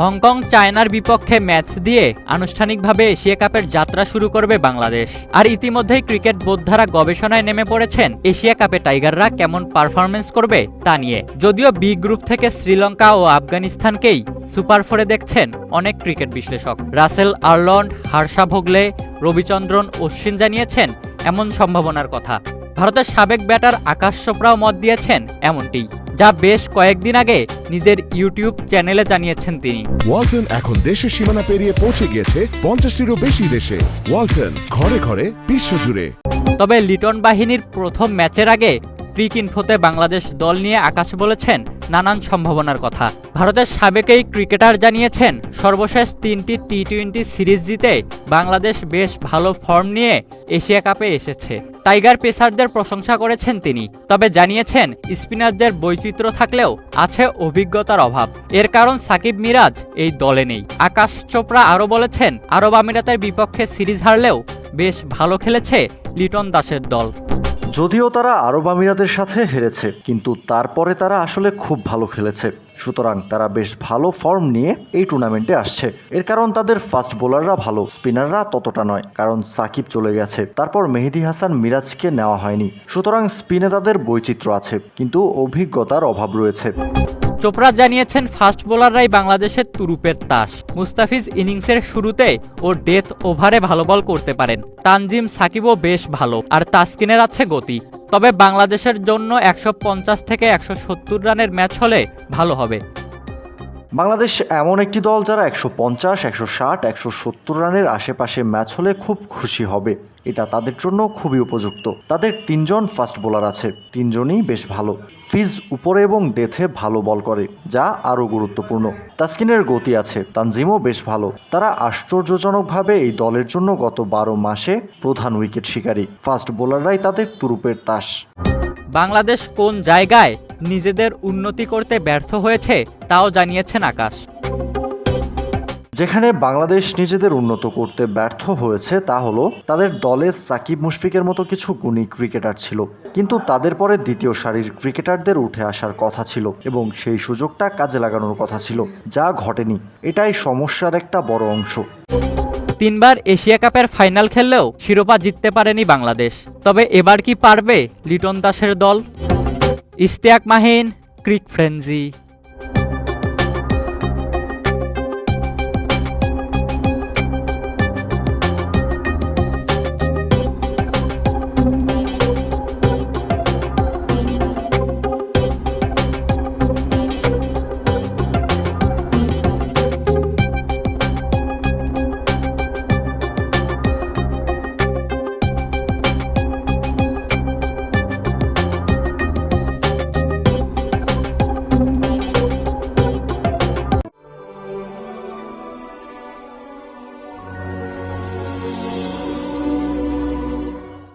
Hong Kong, চায়নার বিপক্ষে match দিয়ে আনুষ্ঠানিকভাবে এশিয়া কাপের যাত্রা শুরু করবে বাংলাদেশ। আর ইতিমধ্যেই ক্রিকেট বোদ্ধারা গবেষণায় নেমে পড়েছেন এশিয়া কাপে টাইগাররা কেমন পারফরমেন্স করবে তা নিয়ে। যদিও বি গ্রুপ থেকে শ্রীলঙ্কা ও আফগানিস্তানকেই সুপার ফোরে দেখছেন অনেক ক্রিকেট বিশ্লেষক। রাসেল আর্লন্ড হার্ষা ভোগলে, রবিচন্দ্রন অশ্বিন জানিয়েছেন, এমন সম্ভাবনার কথা। ভারতের সাবেক ব্যাটার আকাশ চোপড়াও মত দিয়েছেন এমনটি। যা বেশ কয়েকদিন আগে নিজের ইউটিউব চ্যানেলে জানিয়েছেন তিনি। ওয়ালটন এখন দেশের সীমানা পেরিয়ে পৌঁছে গিয়েছে পঞ্চাশটিরও বেশি দেশে। ওয়ালটন ঘরে ঘরে বিশ্বজুড়ে। তবে লিটন বাহিনীর প্রথম ম্যাচের আগে প্রিক ইনফোতে বাংলাদেশ দল নিয়ে আকাশ বলেছেন নানান সম্ভাবনার কথা। ভারতের সাবেক এই ক্রিকেটার জানিয়েছেন, সর্বশেষ তিনটি টি টোয়েন্টি সিরিজ জিতে বাংলাদেশ বেশ ভালো ফর্ম নিয়ে এশিয়া কাপে এসেছে। টাইগার পেসারদের প্রশংসা করেছেন তিনি, তবে জানিয়েছেন, স্পিনারদের বৈচিত্র্য থাকলেও আছে অভিজ্ঞতার অভাব। এর কারণ সাকিব মিরাজ এই দলে নেই। আকাশ চোপড়া আরও বলেছেন, আরব আমিরাতের বিপক্ষে সিরিজ হারলেও বেশ ভালো খেলেছে লিটন দাসের দল। যদিও তারা আরব আমিরাতের সাথে হেরেছে কিন্তু তারপরে তারা আসলে খুব ভালো খেলেছে। সুতরাং তারা বেশ ভালো ফর্ম নিয়ে এই টুর্নামেন্টে আসছে। এর কারণ তাদের ফাস্ট বোলাররা ভালো স্পিনাররা ততটা নয়, কারণ সাকিব চলে গেছে। তারপর মেহেদি হাসান মিরাজকে নেওয়া হয়নি। সুতরাং স্পিনে তাদের বৈচিত্র্য আছে, কিন্তু অভিজ্ঞতার অভাব রয়েছে। চোপড়া জানিয়েছেন ফাস্ট বোলাররাই বাংলাদেশের তুরুপের তাস। মুস্তাফিজ ইনিংসের শুরুতে ও ডেথ ওভারে ভালো বল করতে পারেন। তানজিম সাকিবও বেশ ভালো, আর তাসকিনের আছে গতি। তবে বাংলাদেশের জন্য একশো পঞ্চাশ থেকে একশো সত্তর রানের ম্যাচ হলে ভালো হবে। বাংলাদেশ এমন একটি দল যারা একশো পঞ্চাশ, একশো ষাট, একশো সত্তর রানের আশেপাশে ম্যাচ হলে খুব খুশি হবে। এটা তাদের জন্য খুবই উপযুক্ত। তাদের তিনজন ফাস্ট বোলার আছে। তিনজনই বেশ ভালো। ফিজ উপরে এবং ডেথে ভালো বল করে, যা আরও গুরুত্বপূর্ণ। তাসকিনের গতি আছে। তানজিমও বেশ ভালো। তারা আশ্চর্যজনকভাবে এই দলের জন্য গত বারো মাসে প্রধান উইকেট শিকারী। ফাস্ট বোলাররাই তাদের তুরুপের তাস। বাংলাদেশ কোন জায়গায় নিজেদের উন্নতি করতে ব্যর্থ হয়েছে তাও জানিয়েছেন আকাশ। যেখানে বাংলাদেশ নিজেদের উন্নত করতে ব্যর্থ হয়েছে তা হলো তাদের দলে সাকিব মুশফিকের মতো কিছু গুণী ক্রিকেটার ছিল। কিন্তু তাদের পরে দ্বিতীয় সারির ক্রিকেটারদের উঠে আসার কথা ছিল এবং সেই সুযোগটা কাজে লাগানোর কথা ছিল যা ঘটেনি। এটাই সমস্যার একটা বড় অংশ। তিনবার এশিয়া কাপের ফাইনাল খেললেও শিরোপা জিততে পারেনি বাংলাদেশ। তবে এবার কি পারবে লিটন দাসের দল? ইশতিয়াক মাহিন ক্রিক ফ্রেঞ্জি